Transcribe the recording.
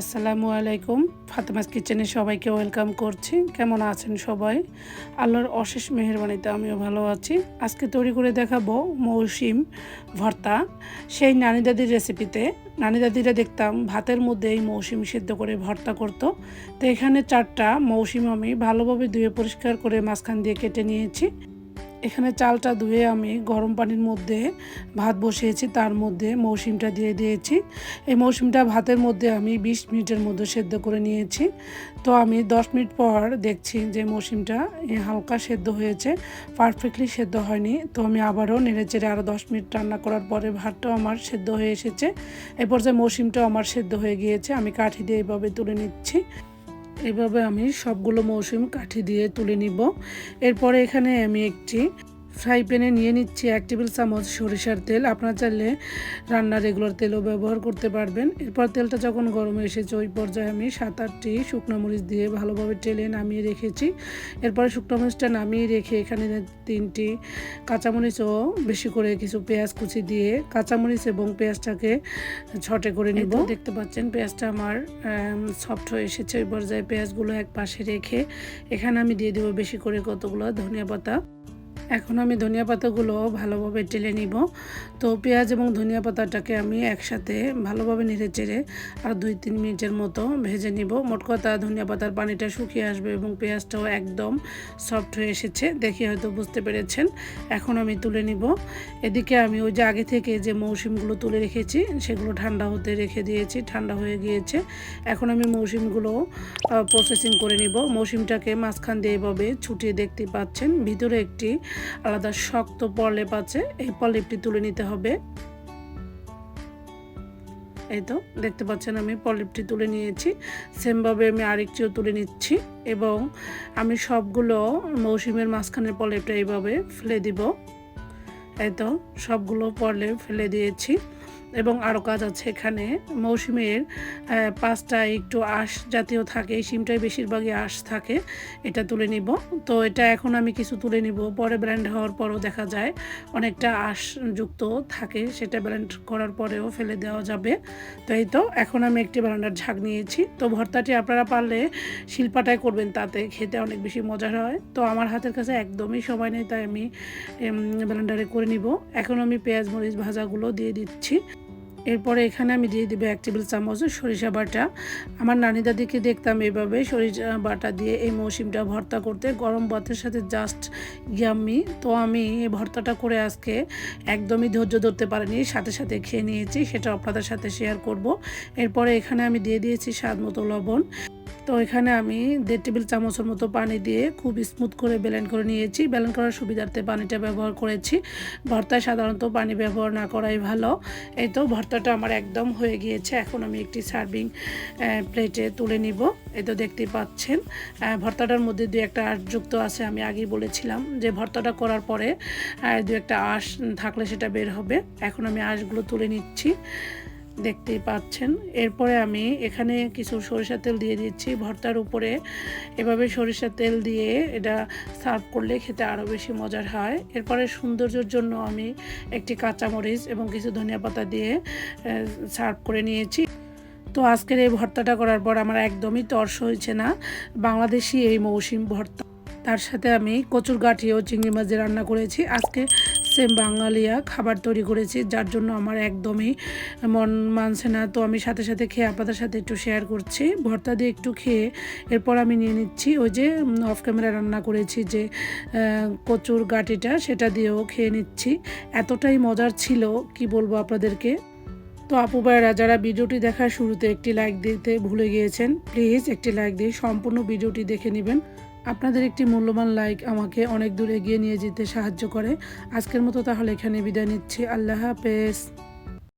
আসসালামু আলাইকুম। ফাতেমাস কিচেনে সবাইকে ওয়েলকাম করছি। কেমন আছেন সবাই? আল্লাহর অশেষ মেহরবানিতে আমিও ভালো আছি। আজকে তৈরি করে দেখাবো মৌসিম ভর্তা। সেই নানি দাদির রেসিপিতে নানি দাদিরা দেখতাম ভাতের মধ্যে এই মৌসিম সিদ্ধ করে ভর্তা করতো। তো এখানে চারটা মৌসিম আমি ভালোভাবে ধুয়ে পরিষ্কার করে মাঝখান দিয়ে কেটে নিয়েছি। এখানে চালটা ধুয়ে আমি গরম পানির মধ্যে ভাত বসিয়েছি, তার মধ্যে মৌসুমটা দিয়ে দিয়েছি। এই মৌসুমটা ভাতের মধ্যে আমি বিশ মিনিটের মধ্যে সেদ্ধ করে নিয়েছি। তো আমি দশ মিনিট পর দেখছি যে মৌসুমটা হালকা সেদ্ধ হয়েছে, পারফেক্টলি সেদ্ধ হয়নি। তো আমি আবারও নেড়ে চেড়ে আরও দশ মিনিট রান্না করার পরে ভাতটাও আমার সেদ্ধ হয়ে এসেছে। এরপর যে মৌসুমটাও আমার সেদ্ধ হয়ে গিয়েছে, আমি কাঠি দিয়ে এইভাবে তুলে নিচ্ছি। এইভাবে আমি সবগুলো মৌসুম কাঠি দিয়ে তুলে নিব। এরপরে এখানে আমি একটি ফ্রাই প্যানে নিয়ে নিচ্ছি এক টেবিল চামচ সরিষার তেল। আপনারা চাইলে রান্নার রেগুলার তেলও ব্যবহার করতে পারবেন। এরপর তেলটা যখন গরম এসেছে ওই পর্যায়ে আমি সাত আটটি শুকনো মরিচ দিয়ে ভালোভাবে টেলে নামিয়ে রেখেছি। এরপরে শুকনো মরিচটা নামিয়ে রেখে এখানে তিনটি কাঁচামরিচও বেশি করে কিছু পেঁয়াজ কুচি দিয়ে কাঁচামরিচ এবং পেঁয়াজটাকে ছটে করে নিব। দেখতে পাচ্ছেন পেঁয়াজটা আমার সফট হয়ে এসেছে। ওই পর্যায়ে পেঁয়াজগুলো এক পাশে রেখে এখানে আমি দিয়ে দেবো বেশি করে কতগুলো ধনিয়া পাতা। এখন আমি ধনিয়া পাতাগুলো ভালোভাবে টেলে নিব। তো পেঁয়াজ এবং ধনিয়া পাতাটাকে আমি একসাথে ভালোভাবে নেড়ে চেড়ে আর দুই তিন মিনিটের মতো ভেজে নিব। মোট কথা ধনিয়া পাতার পানিটা শুকিয়ে আসবে এবং পেঁয়াজটাও একদম সফট হয়ে এসেছে। দেখে হয়তো বুঝতে পেরেছেন। এখন আমি তুলে নিব। এদিকে আমি ওই যে আগে থেকে যে মৌসুমগুলো তুলে রেখেছি, সেগুলো ঠান্ডা হতে রেখে দিয়েছি, ঠান্ডা হয়ে গিয়েছে। এখন আমি মৌসুমগুলো প্রসেসিং করে নিব। মৌসুমটাকে মাঝখান দিয়ে এভাবে ছুটিয়ে দেখতে পাচ্ছেন। ভিতরে একটি আলাদা শক্ত পলেপ আছে এই পলেপটি তুলে নিতে হবে। এই তো, দেখতে পাচ্ছেন আমি পলিপটি তুলে নিয়েছি। সেমভাবে আমি আরেকটিও তুলে নিচ্ছি এবং আমি সবগুলো মৌসুমের মাঝখানের পলেপটা এইভাবে ফেলে দিব। এই তো, সবগুলো পলে ফেলে দিয়েছি। এবং আরও কাজ আছে এখানে। মৌসুমের পাঁচটা একটু আঁশ জাতীয় থাকে, এই সিমটাই বেশিরভাগই আঁশ থাকে, এটা তুলে নিব। তো এটা এখন আমি কিছু তুলে নিব। পরে ব্র্যান্ড হওয়ার পরও দেখা যায়, অনেকটা আঁশ যুক্ত থাকে, সেটা ব্র্যান্ড করার পরেও ফেলে দেওয়া যাবে। তো এই তো, এখন আমি একটি ব্র্যান্ডার ঝাঁক নিয়েছি। তো ভর্তাটি আপনারা পারলে শিল্পাটাই করবেন, তাতে খেতে অনেক বেশি মজার হয়। তো আমার হাতের কাছে একদমই সময় নেই, তাই আমি ব্লেন্ডারে করে নিব। এখন আমি পেঁয়াজ, মরিচ ভাজাগুলো দিয়ে দিচ্ছি। এরপরে এখানে আমি দিয়ে দেবো এক টেবিল চামচ সরিষা বাটা। আমার নানি দাদিকে দেখতাম এভাবে সরিষা বাটা দিয়ে এই মৌসুমটা ভর্তা করতে। গরম ভাতের সাথে জাস্ট ইয়াম্মি তো আমি এই ভর্তাটা করে আজকে একদমই ধৈর্য ধরতে পারিনি, সাথে সাথে খেয়ে নিয়েছি সেটা আপনাদের সাথে শেয়ার করব। এরপরে এখানে আমি দিয়ে দিয়েছি স্বাদ মতো লবণ। তো এখানে আমি দেড় টেবিল চামচের মতো পানি দিয়ে খুব স্মুথ করে ব্লেন্ড করে নিয়েছি। ব্লেন্ড করার সুবিধার্থে পানিটা ব্যবহার করেছি। ভর্তায় সাধারণত পানি ব্যবহার না করাই ভালো। এই তো ভর্তাটা আমার একদম হয়ে গিয়েছে। এখন আমি একটি সার্ভিং প্লেটে তুলে নিব। এই তো দেখতেই পাচ্ছেন। ভর্তাটার মধ্যে দু একটা আঁশ যুক্ত আছে, আমি আগেই বলেছিলাম যে ভর্তাটা করার পরে দু একটা আঁশ থাকলে সেটা বের হবে। এখন আমি আঁশগুলো তুলে নিচ্ছি। দেখতেই পাচ্ছেন। এরপরে আমি এখানে কিছু সরিষা তেল দিয়ে দিচ্ছি। ভর্তার উপরে এভাবে সরিষা তেল দিয়ে এটা সার্ভ করলে খেতে আরও বেশি মজার হয়। এরপরে সৌন্দর্যের জন্য আমি একটি কাঁচামরিচ এবং কিছু ধনিয়া পাতা দিয়ে সার্ভ করে নিয়েছি। তো আজকের এই ভর্তাটা করার পর আমার একদমই তর্স হয়েছে না। বাংলাদেশি এই মৌসুম ভর্তা। তার সাথে আমি কচুর গাঠি ও চিংড়ি মাছ রান্না করেছি। আজকে সেম বাঙালিয়া খাবার তৈরি করেছি, যার জন্য আমার একদমই মন মানছে না। তো আমি সাথে সাথে খেয়ে আপনাদের সাথে একটু শেয়ার করছি। ভর্তা দিয়ে একটু খেয়ে এরপর আমি নিয়ে নিচ্ছি ওই যে অফ ক্যামেরা রান্না করেছি যে কচুর গাটিটা, সেটা দিয়েও খেয়ে নিচ্ছি। এতটাই মজার ছিল, কি বলব আপনাদেরকে? তো আপু ভাইরা যারা ভিডিওটি দেখার শুরুতে একটি লাইক দিতে ভুলে গিয়েছেন প্লিজ একটি লাইক দিয়ে সম্পূর্ণ ভিডিওটি দেখে নেবেন। আপনাদের একটি মূল্যবান লাইক আমাকে অনেক দূর এগিয়ে নিয়ে যেতে সাহায্য করে। আজকের মতো তাহলে এখানে বিদায় নিচ্ছি। আল্লাহ হাফেজ।